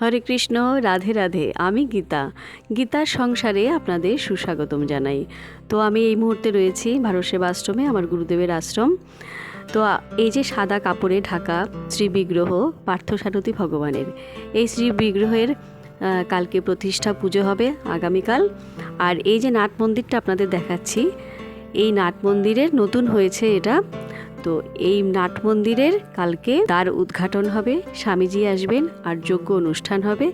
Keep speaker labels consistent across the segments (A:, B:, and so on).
A: হরে কৃষ্ণ, রাধে রাধে, আমি গীতা। গীতার সংসারে আপনাদের সুস্বাগতম জানাই। তো আমি এই মুহূর্তে রয়েছি ভারত সেবা আশ্রমে আমার গুরুদেবের আশ্রম। তো এই যে সাদা কাপড়ে ঢাকা শ্রী বিগ্রহ পার্থসারথী ভগবানের, এই শ্রী বিগ্রহের কালকে প্রতিষ্ঠা পুজো হবে আগামীকাল। আর এই যে নাট মন্দিরটা আপনাদের দেখাচ্ছি, এই নাট মন্দিরের নতুন হয়েছে এটা তো এই নাট মন্দিরের কালকে তার উদ্ঘাটন হবে, স্বামীজি আসবেন আর যজ্ঞ অনুষ্ঠান হবে।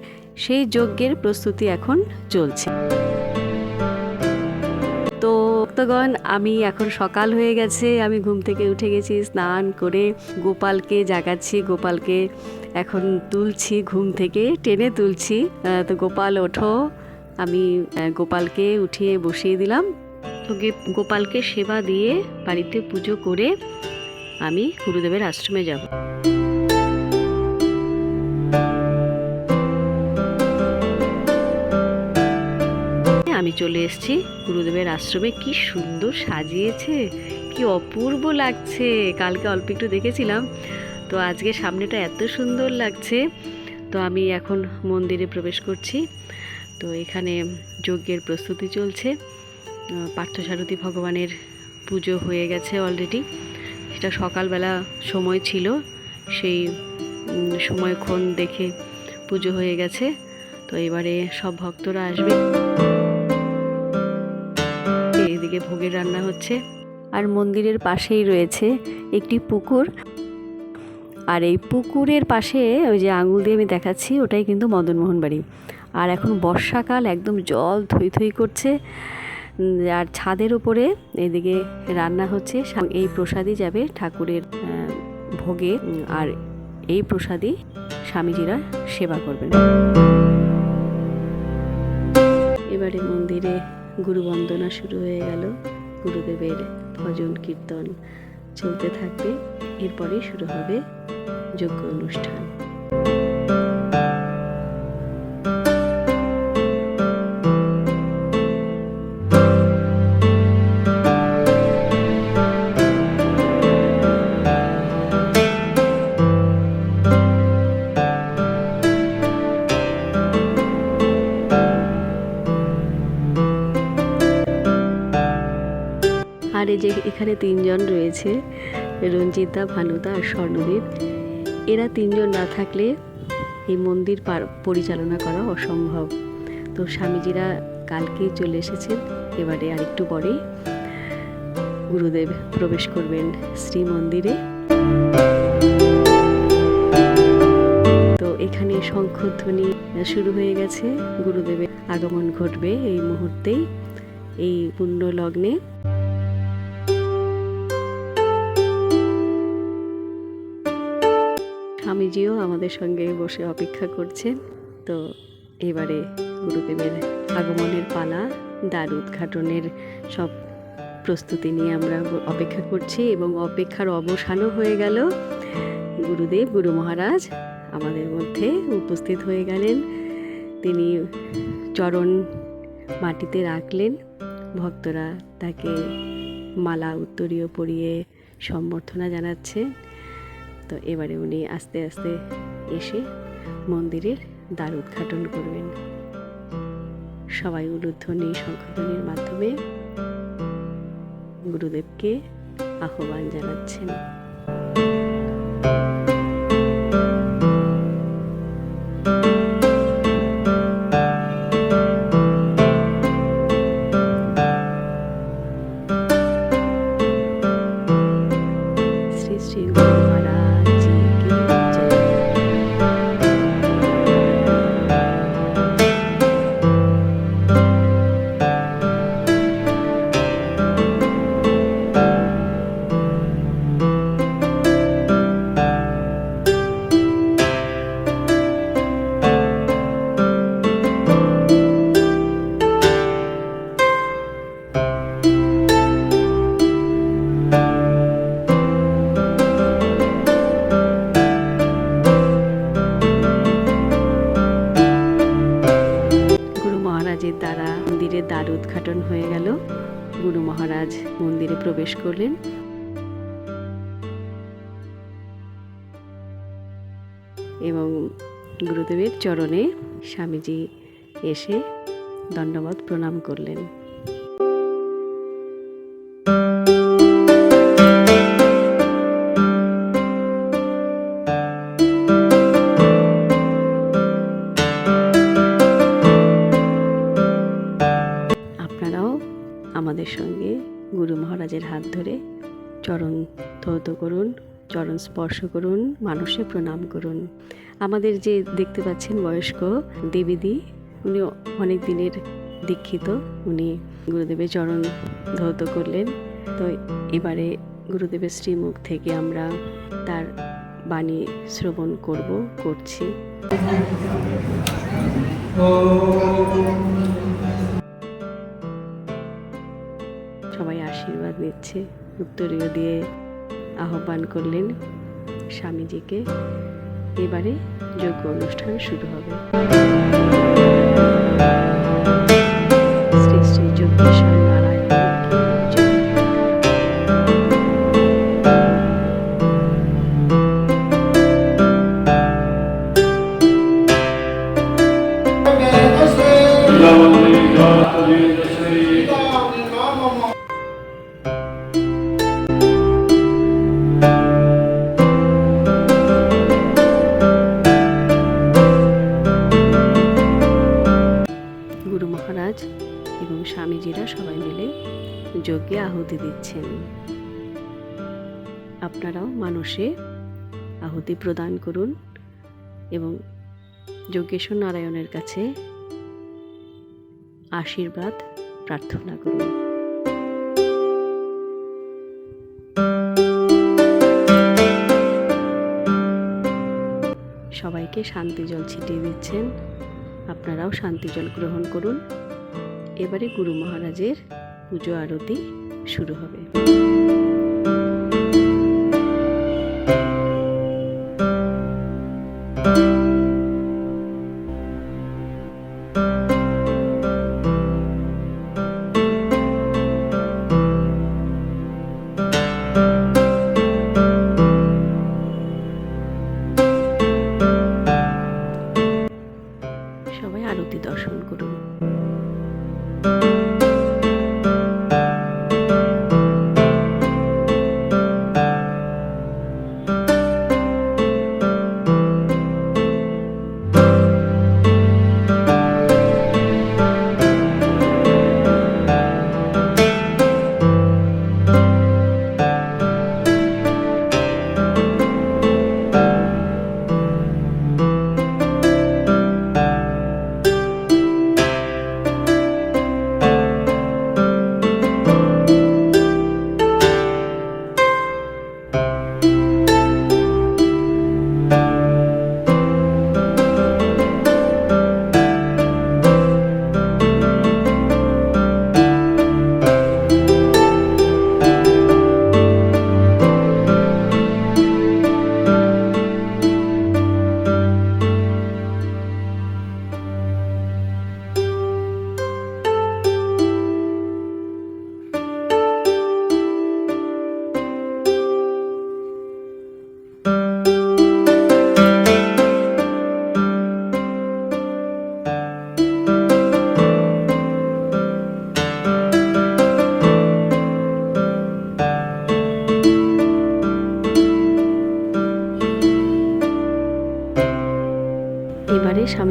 A: সেই যজ্ঞের প্রস্তুতি এখন চলছে। তো ভক্তগণ, আমি এখন সকাল হয়ে গেছে, আমি ঘুম থেকে উঠে গেছি, স্নান করে গোপালকে জাগাচ্ছি, গোপালকে এখন তুলছি, ঘুম থেকে টেনে তুলছি। তো গোপাল, ওঠো। আমি গোপালকে উঠিয়ে বসিয়ে দিলাম। তো গোপালকে সেবা দিয়ে বাড়িতে পুজো করে আমি গুরুদেবের আশ্রমে যাব। আমি চলে এসেছি। গুরুদেবের আশ্রমে কি সুন্দর সাজিয়েছে, কি অপূর্ব লাগছে। কালকে অল্প একটু দেখেছিলাম, তো আজকে সামনেটা এত সুন্দর লাগছে। তো আমি এখন মন্দিরে প্রবেশ করছি। তো এখানে যজ্ঞের প্রস্তুতি চলছে। পার্থসারথী ভগবানের পুজো হয়ে গেছে অলরেডি সেটা সকালবেলা সময় ছিল, সেই সময়ক্ষণ দেখে পুজো হয়ে গেছে, তো এবারে সব ভক্তরা আসবে। এদিকে ভোগের রান্না হচ্ছে। আর মন্দিরের পাশেই রয়েছে একটি পুকুর। আর এই পুকুরের পাশে ওই যে আঙুল দিয়ে আমি দেখাচ্ছি, ওটাই কিন্তু মদনমোহন বাড়ি। আর এখন বর্ষাকাল, একদম জল থই থই করছে। আর ছাদের উপরে এদিকে রান্না হচ্ছে এই প্রসাদই যাবে ঠাকুরের ভোগে। আর এই প্রসাদই স্বামীজিরা সেবা করবেন। এবারে মন্দিরে গুরু বন্দনা শুরু হয়ে গেল। গুরুদেবের ভজন, কীর্তন চলতে থাকবে। এরপরেই শুরু হবে যজ্ঞ অনুষ্ঠান। এখানে তিনজন রয়েছে, রঞ্জিতা, ভানুদা আর স্বর্ণদীপ এরা তিনজন না থাকলে এই মন্দির পার- পরিচালনা করা অসম্ভব। তো স্বামীজিরা কালকেই চলে এসেছেন, এবারে আরেকটু পরেই গুরুদেব প্রবেশ করবেন শ্রী মন্দিরে তো এখানে শঙ্খধ্বনি শুরু হয়ে গেছে, গুরুদেবের আগমন ঘটবে এই মুহূর্তেই, এই পুণ্য লগ্নে স্বামীজিও আমাদের সঙ্গে বসে অপেক্ষা করছেন তো এবারে গুরুদেবের আগমনের পালা, দ্বার উদ্ঘাটনের সব প্রস্তুতি নিয়ে আমরা অপেক্ষা করছি এবং অপেক্ষার অবসানও হয়ে গেল। গুরুদেব, গুরু মহারাজ আমাদের মধ্যে উপস্থিত হয়ে গেলেন। তিনি চরণ মাটিতে রাখলেন। ভক্তরা তাকে মালা উত্তরীয় পরিয়ে সম্বর্ধনা জানাচ্ছে তো এবারে উনি আস্তে আস্তে এসে মন্দিরের দ্বার উদ্ঘাটন করবেন। সবাই উলুধ্বনি শঙ্খধ্বনির মাধ্যমে গুরুদেবকে আহ্বান জানাচ্ছেন। মন্দিরের দ্বার উদ্ঘাটন হয়ে গেল, গুরু মহারাজ মন্দিরে প্রবেশ করলেন। এবং গুরুদেবের চরণে স্বামীজি এসে দণ্ডবত প্রণাম করলেন। আমাদের সঙ্গে গুরু মহারাজের হাত ধরে চরণ ধৌত করুন, চরণ স্পর্শ করুন, মানুষে প্রণাম করুন। আমাদের যে দেখতে পাচ্ছেন বয়স্ক দেবীদি উনি অনেক দিনের দীক্ষিত, উনি গুরুদেবের চরণ ধৌত করলেন। তো এবারে গুরুদেবের শ্রীমুখ থেকে আমরা তার বাণী শ্রবণ করব, করছি। আশীর্বাদ নিচ্ছে উত্তরীয় দিয়ে আহ্বান করলেন স্বামীজিকে। এবারে যোগ্য অনুষ্ঠান শুরু হবে। যজ্ঞে আহুতি দিচ্ছেন। আপনারাও মানুষে আহুতি প্রদান করুন এবং যজ্ঞেশ্বর নারায়ণের কাছে আশীর্বাদ, প্রার্থনা করুন। সবাইকে শান্তি জল ছিটিয়ে দিচ্ছেন। আপনারাও শান্তি জল গ্রহণ করুন। এবারে গুরু মহারাজের পুজো আরতি শুরু হবে।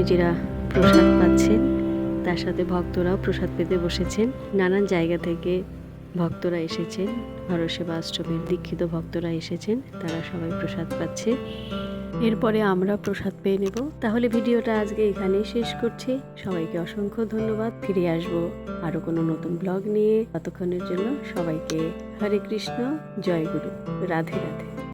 A: স্বামীজিরা প্রসাদ পাচ্ছেন। তার সাথে ভক্তরাও প্রসাদ পেতে বসেছেন। নানান জায়গা থেকে ভক্তরা এসেছেন। হর সেবা আশ্রমের দীক্ষিত ভক্তরা এসেছেন। তারা সবাই প্রসাদ পাচ্ছে। এরপরে আমরা প্রসাদ পেয়ে নেব। তাহলে ভিডিওটা আজকে এখানেই শেষ করছি। সবাইকে অসংখ্য ধন্যবাদ। ফিরে আসব আরও কোনো নতুন ব্লগ নিয়ে। ততক্ষণের জন্য সবাইকে হরে কৃষ্ণ, জয় গুরু। রাধে রাধে।